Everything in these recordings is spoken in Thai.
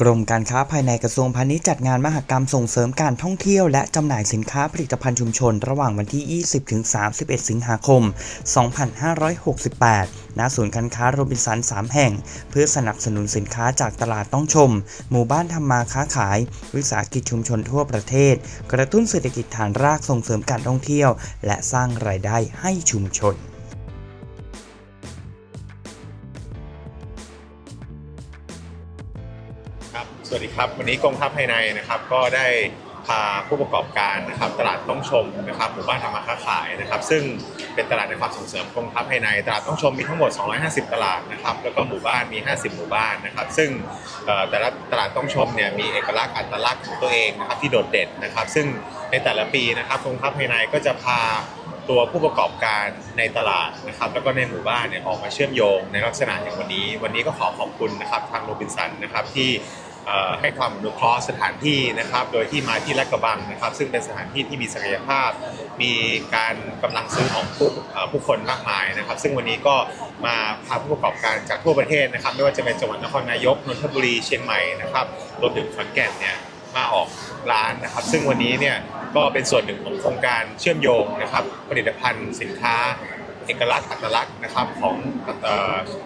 กรมการค้าภายในกระทรวงพาณิชย์จัดงานมหกรรมส่งเสริมการท่องเที่ยวและจำหน่ายสินค้าผลิตภัณฑ์ชุมชน ระหว่างวันที่ 20-31 สิงหาคม 2568 ณ ศูนย์การค้าโรบินสัน 3 แห่ง เพื่อสนับสนุนสินค้าจากตลาดต้องชม หมู่บ้านทำมาค้าขาย วิสาหกิจชุมชนทั่วประเทศ กระตุ้นเศรษฐกิจฐานรากส่งเสริมการท่องเที่ยว และสร้างรายได้ให้ชุมชน ครับสวัสดีครับ วันนี้กองทัพภายในนะครับ ก็ได้พาผู้ประกอบการนะครับ ตลาดต้องชมนะครับหมู่บ้านทำมาค้าขายนะครับ ซึ่งเป็นตลาดในความส่งเสริมกองทัพภายใน ตลาดต้องชมมีทั้งหมด 250 ตลาดนะครับ แล้วก็หมู่บ้านมี 50 หมู่บ้านนะครับ ซึ่งแต่ละตลาดต้องชมเนี่ยมีเอกลักษณ์อัตลักษณ์ของตัวเองนะครับที่โดดเด่นนะครับ ซึ่งในแต่ละปีนะครับกองทัพภายในก็จะพาตัวผู้ประกอบการในตลาดนะครับ แล้วก็ในหมู่บ้านเนี่ยออกมาเชื่อมโยงในลักษณะอย่างวันนี้ วันนี้ก็ขอขอบคุณนะครับทางโรบินสันนะครับที่ ให้ความอนุเคราะห์สถานที่นะครับ โดยที่มาที่ลาดกระบังนะครับ ซึ่งเป็นสถานที่ที่มีศักยภาพ มีการกำลังซื้อของผู้ผู้คนมากมายนะครับ ซึ่งวันนี้ก็มาพาผู้ประกอบการจากทั่วประเทศนะครับ ไม่ว่าจะเป็นจังหวัดนครนายกนนทบุรีเชียงใหม่นะครับรวมถึงขอนแก่นเนี่ยมาออกร้านนะครับ ซึ่งวันนี้เนี่ยก็เป็นส่วนหนึ่งของโครงการเชื่อมโยงนะครับ ผลิตภัณฑ์สินค้า เอกลักษณ์อัตลักษณ์นะครับของ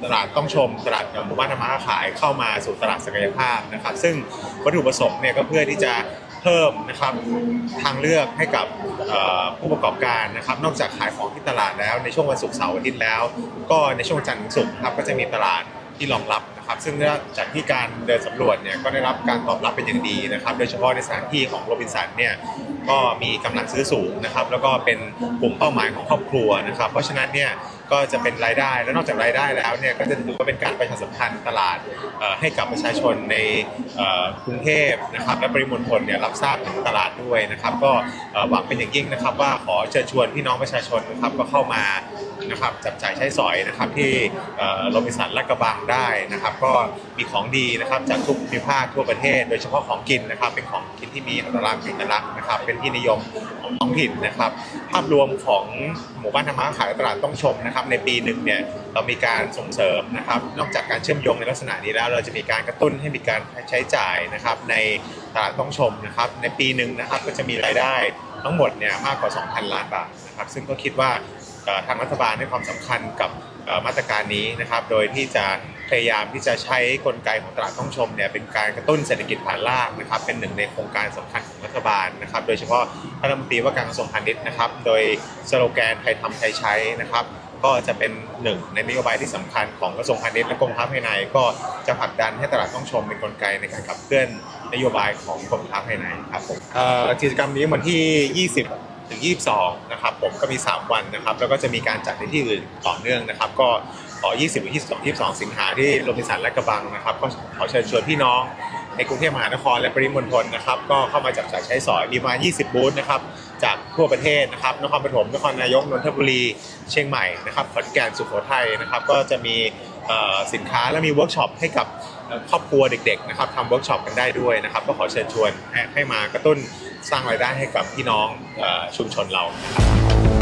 ตลาดต้องชมตลาดหมู่บ้านธรรมค้าขายเข้ามาสู่ตลาดศักยภาพนะครับ ซึ่งวัตถุประสงค์เนี่ยก็เพื่อที่จะเพิ่มนะครับทางเลือกให้กับผู้ประกอบการนะครับ นอกจากขายของที่ตลาดแล้วในช่วงวันศุกร์เสาร์อาทิตย์แล้ว ก็ในช่วงจันทร์ถึงศุกร์ครับก็จะมีตลาดที่รองรับนะครับ ซึ่งจากที่การเดินสำรวจเนี่ยก็ได้รับการตอบรับเป็นอย่างดีนะครับ โดยเฉพาะในสถานที่ของโรบินสันเนี่ย ก็มีกำลังซื้อสูงนะครับแล้วก็เป็นกลุ่มเป้าหมายของครอบครัวนะครับ เพราะฉะนั้นเนี่ยก็จะเป็นรายได้และนอกจากรายได้แล้วเนี่ยก็จะถือว่าเป็นการประชาสัมพันธ์ตลาดให้กับประชาชนในกรุงเทพนะครับและปริมณฑลเนี่ยรับทราบถึงตลาดด้วยนะครับ ก็หวังเป็นอย่างยิ่งนะครับว่าขอเชิญชวนพี่น้องประชาชนนะครับก็เข้ามานะครับจับจ่ายใช้สอยนะครับที่โรบินสันลาดกระบังได้นะครับ ก็มีของดีนะครับจากทุกภูมิภาคทั่วประเทศ โดยเฉพาะของกินนะครับเป็นของกินที่มีอัตลักษณ์เอกลักษณ์นะครับเป็นที่นิยมของท้องถิ่นนะครับ ภาพรวมของหมู่บ้านธรรมะขายตลาดต้องชมนะครับในปีหนึ่งเนี่ยเรามีการส่งเสริมนะครับนอกจากการเชื่อมโยงในลักษณะนี้แล้ว เราจะมีการกระตุ้นให้มีการใช้จ่ายนะครับในตลาดต้องชมนะครับในปีหนึ่งนะครับก็จะมีรายได้ทั้งหมดเนี่ยมากกว่า 2,000 ล้านบาทนะครับซึ่งก็คิดว่า ทางรัฐบาลให้ความสำคัญกับมาตรการนี้นะครับ โดยที่จะพยายามที่จะใช้กลไกของตลาดต้องชมเนี่ยเป็นการกระตุ้นเศรษฐกิจฐานรากนะครับ เป็นหนึ่งในโครงการสำคัญของรัฐบาลนะครับ โดยเฉพาะรัฐมนตรีว่าการกระทรวงพาณิชย์นะครับ โดยสโลแกนไทยทำไทยใช้นะครับ ก็จะเป็นหนึ่งในนโยบายที่สำคัญของกระทรวงพาณิชย์และกรมค้าภายใน ก็จะผลักดันให้ตลาดต้องชมเป็นกลไกในการขับเคลื่อนนโยบายของกรมค้าภายในครับผมเอ่อกิจกรรมนี้วันที่ 20 ถึง 22 นะครับผมก็มี 3 วันนะครับ แล้วก็จะมีการจัดในที่อื่นต่อเนื่องนะครับ ก็ขอ 20 22 22 สิงหาที่โรบินสันและกระบังนะครับ ก็ขอเชิญชวนพี่น้องในกรุงเทพมหานครและปริมณฑลนะครับ ก็เข้ามาจับจ่ายใช้สอยมีมา 20 บูธนะครับ จากทั่วประเทศนะครับ นครปฐม นครนายก นนทบุรี เชียงใหม่นะครับ ขอนแก่น สุโขทัยนะครับ ก็จะมี สินค้าและมีเวิร์กช็อปให้กับครอบครัวเด็กๆนะครับทำเวิร์กช็อปกันได้ด้วยนะครับ ก็ขอเชิญชวนให้มากระตุ้นสร้างรายได้ให้กับพี่น้องอชุมชนเรานะครับ